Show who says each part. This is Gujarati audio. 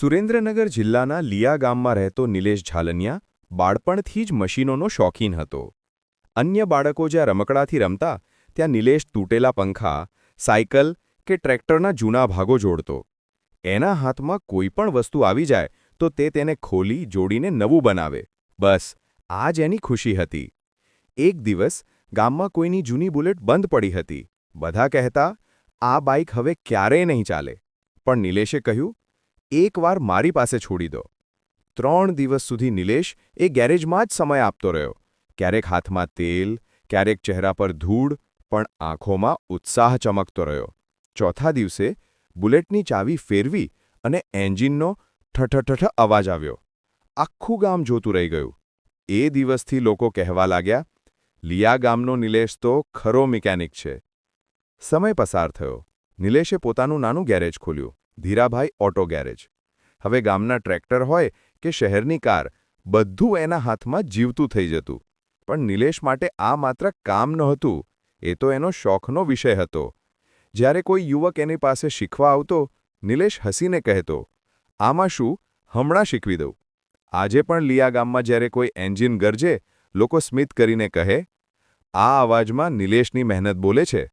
Speaker 1: સુરેન્દ્રનગર જિલ્લાના લિયા ગામમાં રહેતો નિલેશ ઝાલનિયા બાળપણથી જ મશીનોનો શોખીન હતો. અન્ય બાળકો જ્યાં રમકડાથી રમતા, ત્યાં નિલેશ તૂટેલા પંખા, સાયકલ કે ટ્રેક્ટરના જૂના ભાગો જોડતો. એના હાથમાં કોઈ પણ વસ્તુ આવી જાય, તો તે તેને ખોલી, જોડીને નવું બનાવે. બસ, આ જ એની ખુશી હતી. એક દિવસ ગામમાં કોઈની જૂની બુલેટ બંધ પડી હતી. બધા કહેતા, આ બાઇક હવે ક્યારેય નહીં ચાલે. પણ નિલેશે કહ્યું એકવાર મારી પાસે છોડી દો. ત્રણ દિવસ સુધી નિલેશ એ ગેરેજમાં જ સમય આપતો રહ્યો. ક્યારેક હાથમાં તેલ, ક્યારેક ચહેરા પર ધૂળ, પણ આંખોમાં ઉત્સાહ ચમકતો રહ્યો. ચોથા દિવસે બુલેટની ચાવી ફેરવી અને એન્જિનનો ઠઠઠઠ અવાજ આવ્યો. આખું ગામ જોતું રહી ગયું. એ દિવસથી લોકો કહેવા લાગ્યા, લિયા ગામનો નિલેશ તો ખરો મિકેનિક છે. સમય પસાર થયો. નિલેશે પોતાનું નાનું ગેરેજ ખોલ્યું. Dhirabhai auto garage. હવે ગામના ટ્રેક્ટર હોય કે શહેરની કાર, બધું એના હાથમાં જીવતું થઈ જતું. પણ નિલેશ માટે આ માત્ર કામ નહોતું, એ તો એનો શોખનો વિષય હતો. જ્યારે કોઈ યુવક એની પાસે શીખવા આવતો, નિલેશ હસીને કહેતો, આમાં શું? હમણાં શીખવી દઉં. આજે પણ લિયા ગામમાં જ્યારે કોઈ એન્જિન ગરજે, લોકો સ્મિત કરીને કહે, આ અવાજમાં નિલેશની મહેનત બોલે છે.